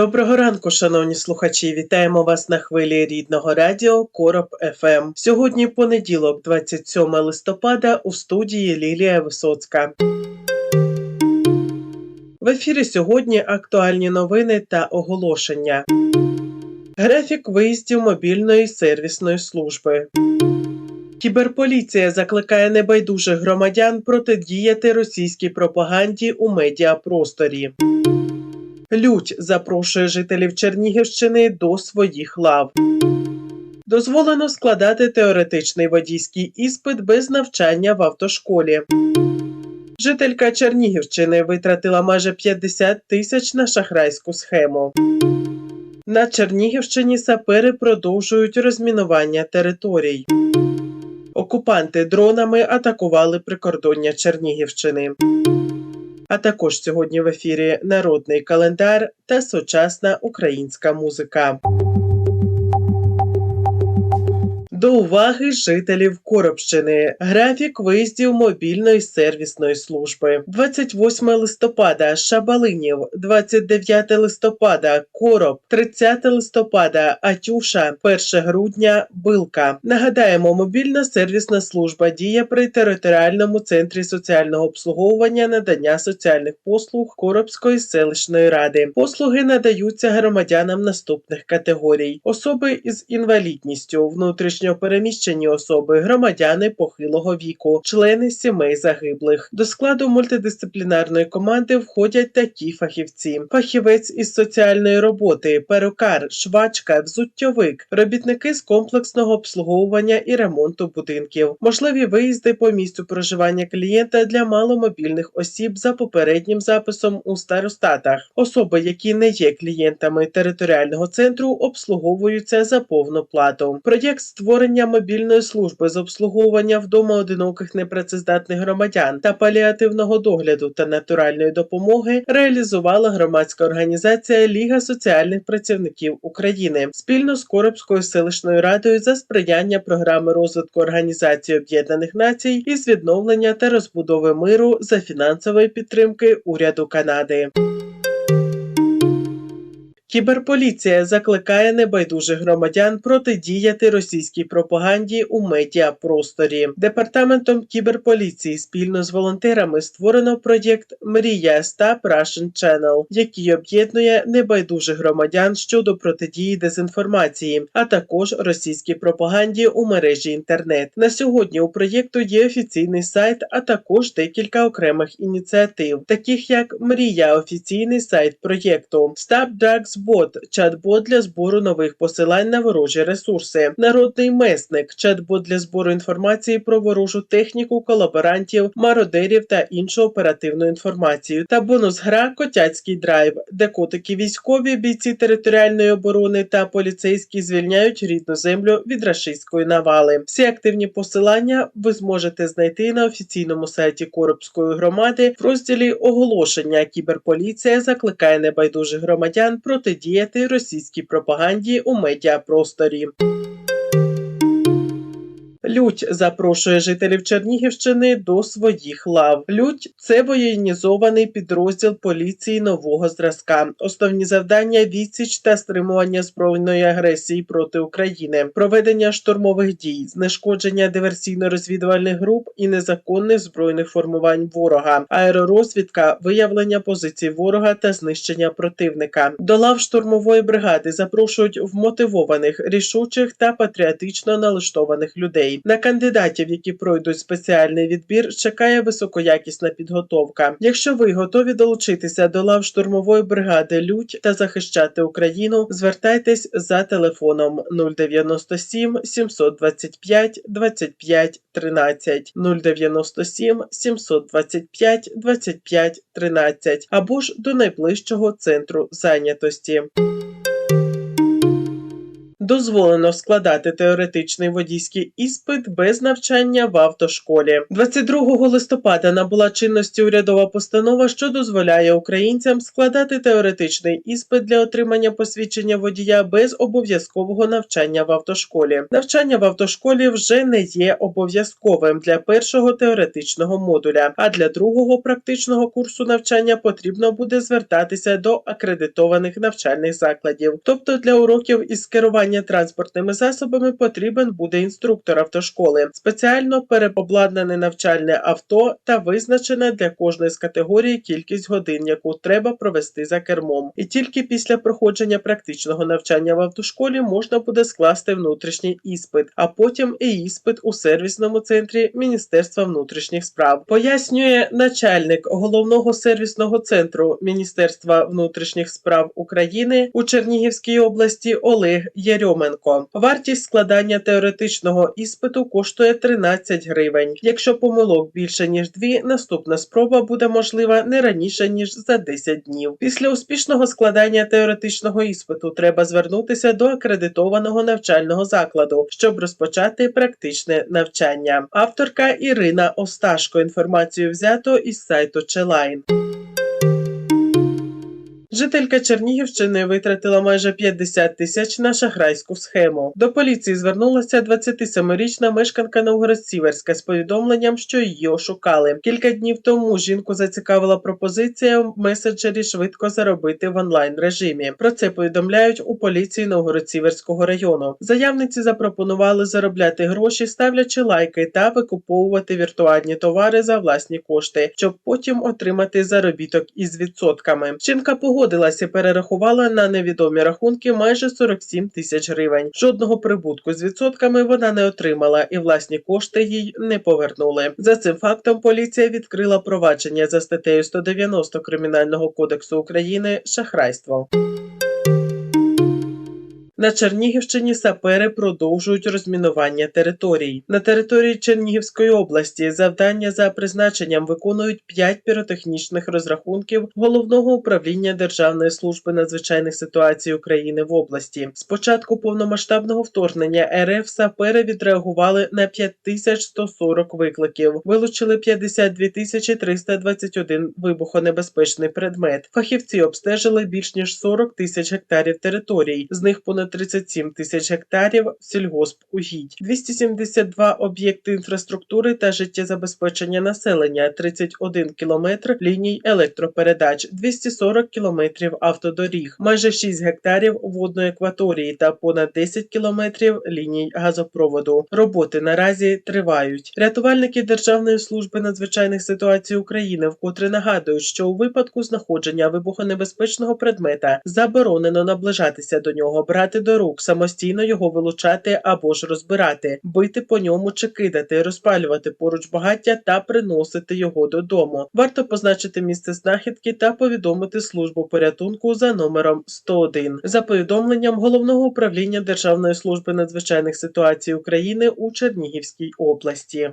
Доброго ранку, шановні слухачі. Вітаємо вас на хвилі рідного радіо Короб ФМ. Сьогодні понеділок, 27 листопада, у студії Лілія Висоцька. В ефірі сьогодні актуальні новини та оголошення. Графік виїздів мобільної сервісної служби. Кіберполіція закликає небайдужих громадян протидіяти російській пропаганді у медіапросторі. Лють запрошує жителів Чернігівщини до своїх лав. Дозволено складати теоретичний водійський іспит без навчання в автошколі. Жителька Чернігівщини витратила майже 50 тисяч на шахрайську схему. На Чернігівщині сапери продовжують розмінування територій. Окупанти дронами атакували прикордоння Чернігівщини. А також сьогодні в ефірі народний календар та сучасна українська музика. До уваги жителів Коробщини. Графік виїздів мобільної сервісної служби. 28 листопада Шабалинів, 29 листопада Короб, 30 листопада Атюша, 1 грудня Билка. Нагадаємо, мобільна сервісна служба діє при територіальному центрі соціального обслуговування надання соціальних послуг Коробської селищної ради. Послуги надаються громадянам наступних категорій: особи із інвалідністю, внутрішньо переміщені особи, громадяни похилого віку, члени сімей загиблих. До складу мультидисциплінарної команди входять такі фахівці: фахівець із соціальної роботи, перукар, швачка, взуттєвик, робітники з комплексного обслуговування і ремонту будинків, можливі виїзди по місцю проживання клієнта для маломобільних осіб за попереднім записом у старостатах. Особи, які не є клієнтами територіального центру, обслуговуються за повну плату. Проєкт створення мобільної служби з обслуговування вдома одиноких непрацездатних громадян та паліативного догляду та натуральної допомоги реалізувала громадська організація Ліга соціальних працівників України спільно з Коробською селищною радою за сприяння програми розвитку Організації Об'єднаних Націй із відновлення та розбудови миру за фінансової підтримки уряду Канади. Кіберполіція закликає небайдужих громадян протидіяти російській пропаганді у медіапросторі. Департаментом кіберполіції спільно з волонтерами створено проєкт Мрія Стап Russian Channel, який об'єднує небайдужих громадян щодо протидії дезінформації, а також російській пропаганді у мережі інтернет. На сьогодні у проєкту є офіційний сайт, а також декілька окремих ініціатив, таких як Мрія, офіційний сайт проєкту, Stop Drugs Бот чат-бот для збору нових посилань на ворожі ресурси, народний месник, чат-бот для збору інформації про ворожу техніку, колаборантів, мародерів та іншу оперативну інформацію. Та бонус-гра Котяцький драйв, де котики військові, бійці територіальної оборони та поліцейські звільняють рідну землю від рашистської навали. Всі активні посилання ви зможете знайти на офіційному сайті Коробської громади в розділі оголошення. Кіберполіція закликає небайдужих громадян протидіяти російській пропаганді у медіапросторі. Лють запрошує жителів Чернігівщини до своїх лав. Лють це воєнізований підрозділ поліції нового зразка. Основні завдання відсіч та стримування збройної агресії проти України, проведення штурмових дій, знешкодження диверсійно-розвідувальних груп і незаконних збройних формувань ворога, аеророзвідка, виявлення позицій ворога та знищення противника. До лав штурмової бригади запрошують вмотивованих, рішучих та патріотично налаштованих людей. Дій. На кандидатів, які пройдуть спеціальний відбір, чекає високоякісна підготовка. Якщо ви готові долучитися до лав штурмової бригади Людь та захищати Україну, звертайтесь за телефоном 097 725 25 13 097 725 25 13 або ж до найближчого центру зайнятості. Дозволено складати теоретичний водійський іспит без навчання в автошколі. 22 листопада набула чинності урядова постанова, що дозволяє українцям складати теоретичний іспит для отримання посвідчення водія без обов'язкового навчання в автошколі. Навчання в автошколі вже не є обов'язковим для першого теоретичного модуля, а для другого практичного курсу навчання потрібно буде звертатися до акредитованих навчальних закладів. Тобто для уроків із керування транспортними засобами потрібен буде інструктор автошколи, спеціально переобладнане навчальне авто та визначена для кожної з категорій кількість годин, яку треба провести за кермом. І тільки після проходження практичного навчання в автошколі можна буде скласти внутрішній іспит, а потім і іспит у сервісному центрі Міністерства внутрішніх справ. Пояснює начальник головного сервісного центру Міністерства внутрішніх справ України у Чернігівській області Олег Єрьоменко. Вартість складання теоретичного іспиту коштує 13 гривень. Якщо помилок більше ніж дві, наступна спроба буде можлива не раніше ніж за 10 днів. Після успішного складання теоретичного іспиту треба звернутися до акредитованого навчального закладу, щоб розпочати практичне навчання. Авторка Ірина Осташко. Інформацію взято із сайту Челайн. Жителька Чернігівщини витратила майже 50 тисяч на шахрайську схему. До поліції звернулася 27-річна мешканка Новгород-Сіверська з повідомленням, що її ошукали. Кілька днів тому жінку зацікавила пропозиція в меседжері швидко заробити в онлайн режимі. Про це повідомляють у поліції Новгород-Сіверського району. Заявниці запропонували заробляти гроші, ставлячи лайки та викуповувати віртуальні товари за власні кошти, щоб потім отримати заробіток із відсотками. Жінка погодилася і перерахувала на невідомі рахунки майже 47 тисяч гривень. Жодного прибутку з відсотками вона не отримала, і власні кошти їй не повернули. За цим фактом поліція відкрила провадження за статтею 190 Кримінального кодексу України шахрайство. На Чернігівщині сапери продовжують розмінування територій. На території Чернігівської області завдання за призначенням виконують 5 піротехнічних розрахунків головного управління Державної служби надзвичайних ситуацій України в області. З початку повномасштабного вторгнення РФ сапери відреагували на 5140 викликів, вилучили 52 тисячі 321 вибухонебезпечний предмет. Фахівці обстежили більш ніж 40 тисяч гектарів територій, з них понад 37 тисяч гектарів сільгоспугідь, 272 об'єкти інфраструктури та життєзабезпечення населення, 31 кілометр ліній електропередач, 240 кілометрів автодоріг, майже 6 гектарів водної екваторії та понад 10 кілометрів ліній газопроводу. Роботи наразі тривають. Рятувальники Державної служби надзвичайних ситуацій України вкотре нагадують, що у випадку знаходження вибухонебезпечного предмета заборонено наближатися до нього, брати до рук, самостійно його вилучати або ж розбирати, бити по ньому чи кидати, розпалювати поруч багаття та приносити його додому. Варто позначити місце знахідки та повідомити службу порятунку за номером 101. За повідомленням головного управління Державної служби надзвичайних ситуацій України у Чернігівській області.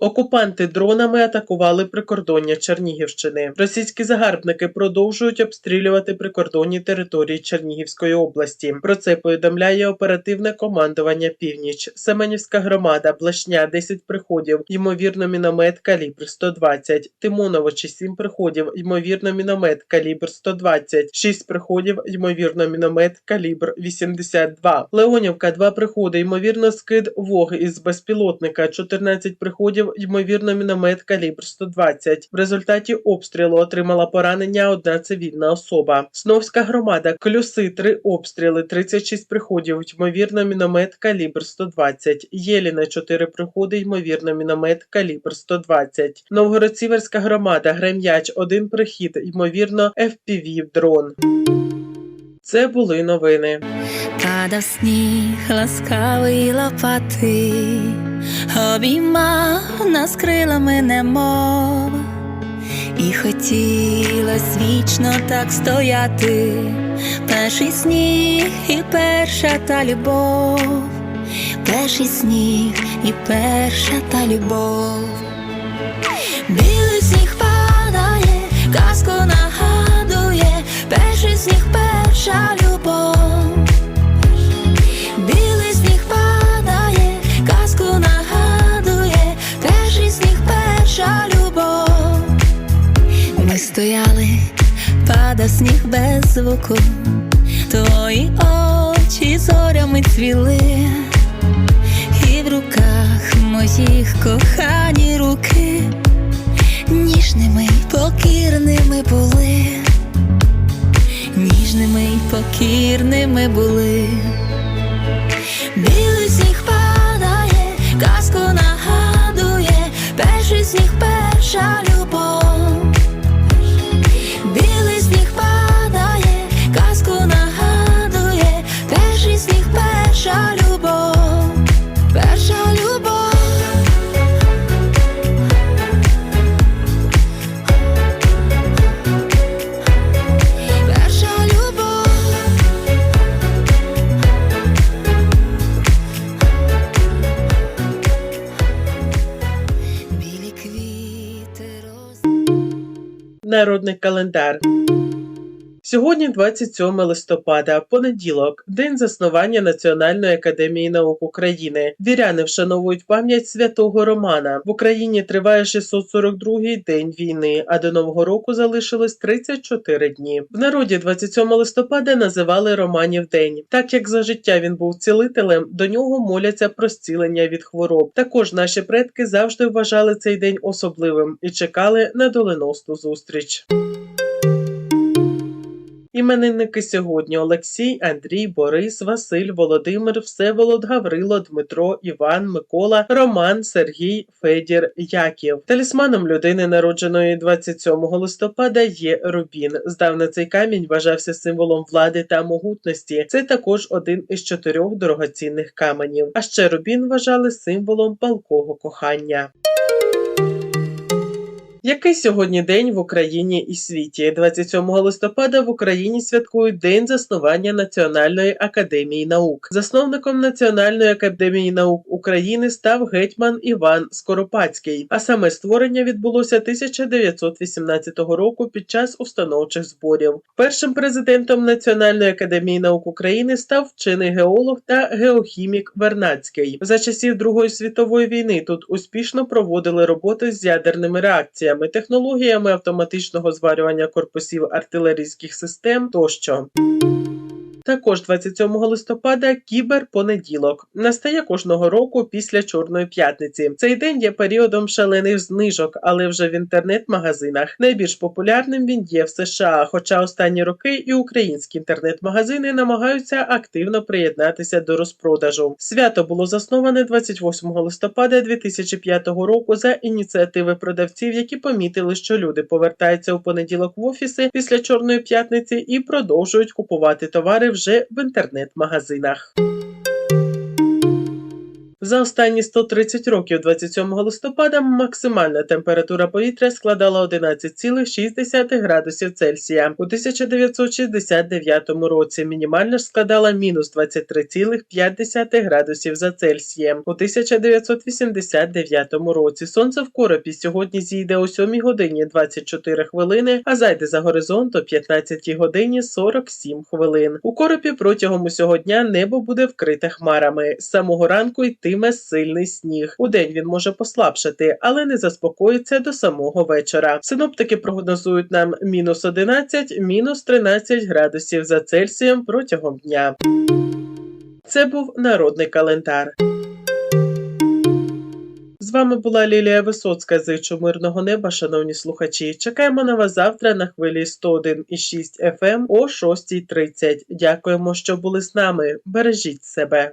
Окупанти дронами атакували прикордоння Чернігівщини. Російські загарбники продовжують обстрілювати прикордонні території Чернігівської області. Про це повідомляє оперативне командування Північ. Семенівська громада, Блешня, 10 приходів, ймовірно, міномет калібр 120. Тимоновичі 7 приходів, ймовірно, міномет калібр 120. 6 приходів, ймовірно, міномет калібр 82. Леонівка 2 приходи, ймовірно, скид вог із безпілотника. 14 приходів, ймовірно, міномет калібр 120. В результаті обстрілу отримала поранення одна цивільна особа. Сновська громада, Клюси, 3 обстріли, 36 приходів, ймовірно, міномет калібр 120. Єліна, 4 приходи, ймовірно, міномет калібр 120. Новгород-Сіверська громада, Грем'яч, 1 прихід, ймовірно, FPV дрон. Це були новини. Падав сніг ласкавий лопати, обіймав нас крилами немов, і хотілось вічно так стояти, перший сніг і перша та любов, перший сніг і перша та любов. Білий сніг падає, казку нагадує, перший сніг, перша любов. Стояли, падав сніг без звуку, твої очі зорями цвіли, і в руках моїх кохані руки ніжними покірними були, ніжними й покірними були. Білий сніг падає, казку нагадує, Народний календар. Сьогодні 27 листопада, понеділок, день заснування Національної академії наук України. Віряни вшановують пам'ять святого Романа. В Україні триває 642-й день війни, а до нового року залишилось 34 дні. В народі 27 листопада називали Романів день. Так як за життя він був цілителем, до нього моляться про зцілення від хвороб. Також наші предки завжди вважали цей день особливим і чекали на доленосну зустріч. Іменинники сьогодні Олексій, Андрій, Борис, Василь, Володимир, Всеволод, Гаврило, Дмитро, Іван, Микола, Роман, Сергій, Федір, Яків. Талісманом людини, народженої 27 листопада, є рубін. Здавна цей камінь вважався символом влади та могутності. Це також один із чотирьох дорогоцінних каменів. А ще рубін вважали символом палкого кохання. Який сьогодні день в Україні і світі? 27 листопада в Україні святкують День заснування Національної академії наук. Засновником Національної академії наук України став гетьман Іван Скоропадський. А саме створення відбулося 1918 року під час установчих зборів. Першим президентом Національної академії наук України став вчений геолог та геохімік Вернацький. За часів Другої світової війни тут успішно проводили роботи з ядерними реакціями, технологіями автоматичного зварювання корпусів артилерійських систем тощо. Також 27 листопада кіберпонеділок настає кожного року після Чорної п'ятниці. Цей день є періодом шалених знижок, але вже в інтернет-магазинах. Найбільш популярним він є в США. Хоча останні роки і українські інтернет-магазини намагаються активно приєднатися до розпродажу. Свято було засноване 28 листопада 2005 року за ініціативи продавців, які помітили, що люди повертаються у понеділок в офіси після Чорної п'ятниці і продовжують купувати товари вже в інтернет-магазинах. За останні 130 років 27 листопада максимальна температура повітря складала 11,6 градусів Цельсія. У 1969 році мінімальна ж складала мінус 23,5 градусів за Цельсієм. У 1989 році сонце в коропі сьогодні зійде о 7 годині 24 хвилини, а зайде за горизонт о 15 годині 47 хвилин. У коропі протягом усього дня небо буде вкрите хмарами. З самого ранку йтиме сильний сніг. Удень він може послабшати, але не заспокоїться до самого вечора. Синоптики прогнозують нам мінус 11, мінус 13 градусів за Цельсієм протягом дня. Це був народний календар. З вами була Лілія Висоцька. Зичу мирного неба, шановні слухачі. Чекаємо на вас завтра на хвилі 101,6 FM о 6.30. Дякуємо, що були з нами. Бережіть себе.